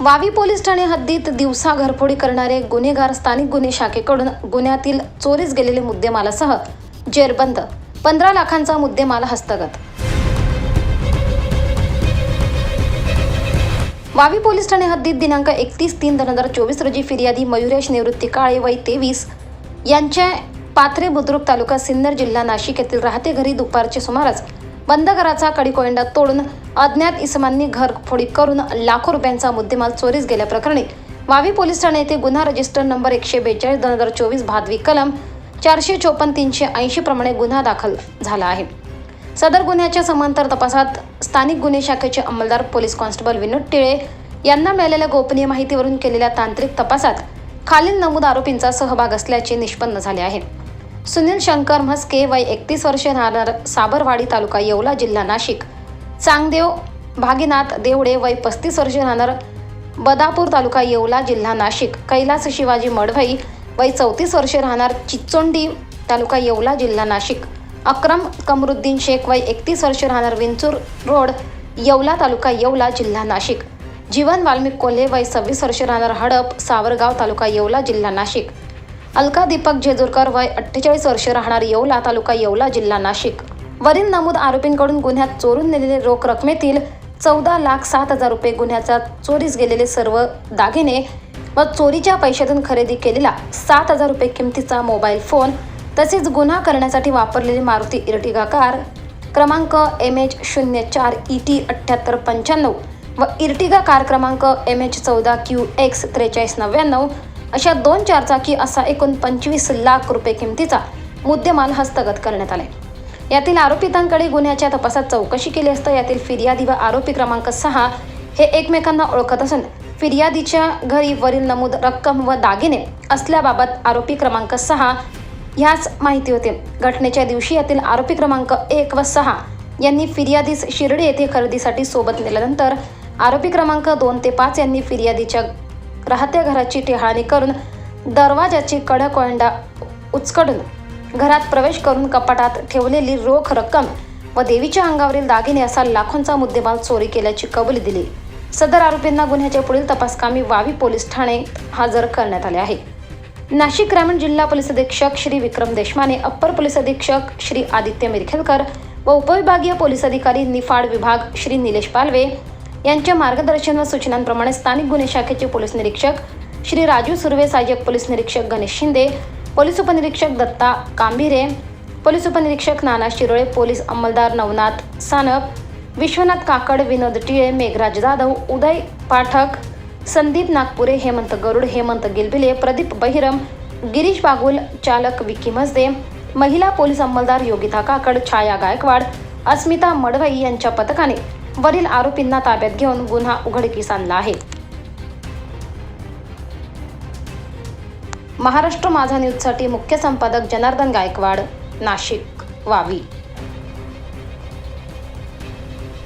वावी police Thane हद्दीत दिवसा घरफोडी करणारे गुन्हेगार स्थानिक गुन्हे शाखेकडून गुन्ह्यातील चोरीस गेलेले मुद्देमालासह जेरबंद. पंधरा लाखांचा मुद्देमाल हस्तगत. वावी पोलीस ठाणे हद्दीत दिनांक एकतीस तीन दोन हजार चोवीस रोजी फिर्यादी मयुरेश निवृत्ती काळे वय तेवीस. यांच्या पाथरे बुद्रुक तालुका सिन्नर जिल्हा नाशिक येथील राहते घरी दुपारचे सुमारास बंद घराचा कडीकोयंडा तोडून अज्ञात इसमांनी घरफोडी करून लाखो रुपयांचा मुद्देमाल चोरीस गेल्याप्रकरणी वावी पोलीस ठाणे येथे गुन्हा रजिस्टर नंबर एकशे बेचाळीस दोन हजार चोवीस भादवी कलम चारशे चोपन्न तीनशे ऐंशी प्रमाणे गुन्हा दाखल झाला आहे. सदर गुन्ह्याच्या समांतर तपासात स्थानिक गुन्हे शाखेचे अंमलदार पोलीस कॉन्स्टेबल विनोद टिळे यांना मिळालेल्या गोपनीय माहितीवरून केलेल्या तांत्रिक तपासात खालील नमूद आरोपींचा सहभाग असल्याचे निष्पन्न झाले आहे. सुनील शंकर म्हस्के वय एकतीस वर्षे राहणार साबरवाडी तालुका येवला जिल्हा नाशिक. चांगदेव भागीनाथ देवडे वय पस्तीस वर्षे राहणार बदापूर तालुका येवला जिल्हा नाशिक. कैलास शिवाजी मडभई वय चौतीस वर्षे राहणार चिचोंडी तालुका येवला जिल्हा नाशिक. अक्रम कमरुद्दीन शेख वय एकतीस वर्ष राहणार विंचूर रोड येवला तालुका येवला जिल्हा नाशिक. जीवन वाल्मिक कोल्हे वय सव्वीस वर्षे राहणार हडप सावरगाव तालुका येवला जिल्हा नाशिक. अलका दीपक जेजूरकर वय अठ्ठेचाळीस वर्षे राहणार येवला तालुका येवला जिल्हा नाशिक. वरील नमूद आरोपींकडून गुन्ह्यात चोरून नेलेले रोख रकमेतील चौदा लाख सात हजार रुपये गुन्ह्याचा चोरीस गेलेले सर्व दागिने व चोरीच्या पैशातून खरेदी केलेला सात हजार रुपये किमतीचा मोबाईल फोन तसेच गुन्हा करण्यासाठी वापरलेली मारुती इर्टिगा कार क्रमांक एम एच शून्य चार ई टी अठ्ठ्याहत्तर पंच्याण्णव व इर्टिगा कार क्रमांक एम एच चौदा क्यू एक्स त्रेचाळीस नव्याण्णव अशा दोन चारचाकी असा एकूण पंचवीस लाख रुपये किमतीचा मुद्देमाल हस्तगत करण्यात आला. यातील आरोपितांकडे गुन्ह्याच्या तपासात चौकशी केली असता यातील फिर्यादी व आरोपी क्रमांक सहा हे एकमेकांना ओळखत असून फिर्यादीच्या घरी वरील नमूद रक्कम व दागिने असल्याबाबत आरोपी क्रमांक सहा ह्याच माहिती होते. घटनेच्या दिवशी यातील आरोपी क्रमांक एक व सहा यांनी फिर्यादीस शिर्डी येथे खरेदीसाठी सोबत नेल्यानंतर आरोपी क्रमांक दोन ते पाच यांनी फिर्यादीच्या राहत्या घराची टेहाळणी करून दरवाजाची कडकोंडा उचकडून घरात प्रवेश करून कपाटात ठेवलेली रोख रक्कम व देवीच्या अंगावरील दागिने असा लाखोंचा मुद्देमाल चोरी केल्याची कबुली दिली. सदर आरोपींना गुन्ह्याच्या पुढील तपासकामी वावी पोलीस ठाणे हजर करण्यात आले आहे. नाशिक ग्रामीण जिल्हा पोलीस अधीक्षक श्री विक्रम देशमाने अप्पर पोलीस अधीक्षक श्री आदित्य मिरखेलकर व उपविभागीय पोलीस अधिकारी निफाड विभाग श्री निलेश पालवे यांच्या मार्गदर्शन व सूचनांप्रमाणे स्थानिक गुन्हे शाखेचे पोलीस निरीक्षक श्री राजू सुर्वे सहाय्यक पोलीस निरीक्षक गणेश शिंदे पोलीस उपनिरीक्षक दत्ता कांभिरे पोलीस उपनिरीक्षक नाना शिरोळे पोलीस अंमलदार नवनाथ सानप विश्वनाथ काकड विनोद टिळे मेघराज जाधव उदय पाठक संदीप नागपुरे हेमंत गरुड हेमंत गिलबिले प्रदीप बहिरम गिरीश बागुल चालक विकी मजदे महिला पोलीस अंमलदार योगिता काकड छाया गायकवाड अस्मिता मडवई यांच्या पथकाने वरील आरोपींना ताब्यात घेऊन गुन्हा उघडकीस आणला आहे. महाराष्ट्र माझा न्यूजसाठी मुख्य संपादक जनार्दन गायकवाड नाशिक वावी.